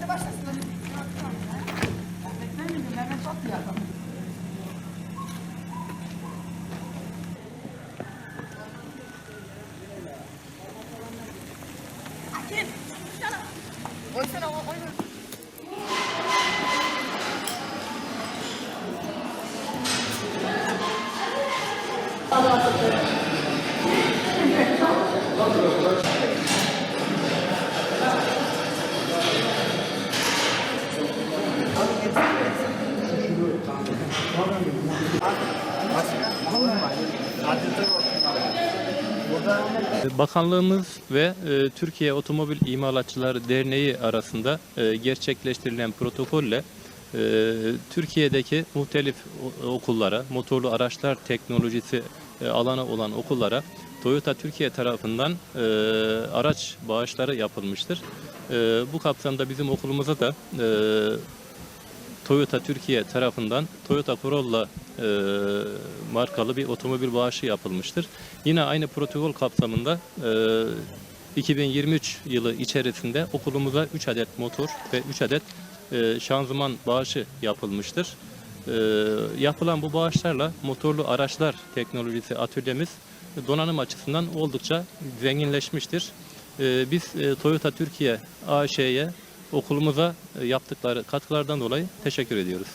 de başlasın. Beklemedim. Mehmet tatlı yapalım. Akif. Sana. Koysana. Oyna. Allah'a emanet olun. Bakanlığımız ve e, Türkiye Otomobil İmalatçıları Derneği arasında e, gerçekleştirilen protokolle e, Türkiye'deki muhtelif okullara, motorlu araçlar teknolojisi e, alanı olan okullara Toyota Türkiye tarafından araç bağışları yapılmıştır. Bu kapsamda bizim okulumuza da Toyota Türkiye tarafından Toyota Corolla e, markalı bir otomobil bağışı yapılmıştır. Yine aynı protokol kapsamında e, 2023 yılı içerisinde okulumuza 3 adet motor ve 3 adet e, şanzıman bağışı yapılmıştır. E, yapılan bu bağışlarla motorlu araçlar teknolojisi atölyemiz donanım açısından oldukça zenginleşmiştir. E, biz e, Toyota Türkiye AŞ'ye okulumuza e, yaptıkları katkılardan dolayı teşekkür ediyoruz.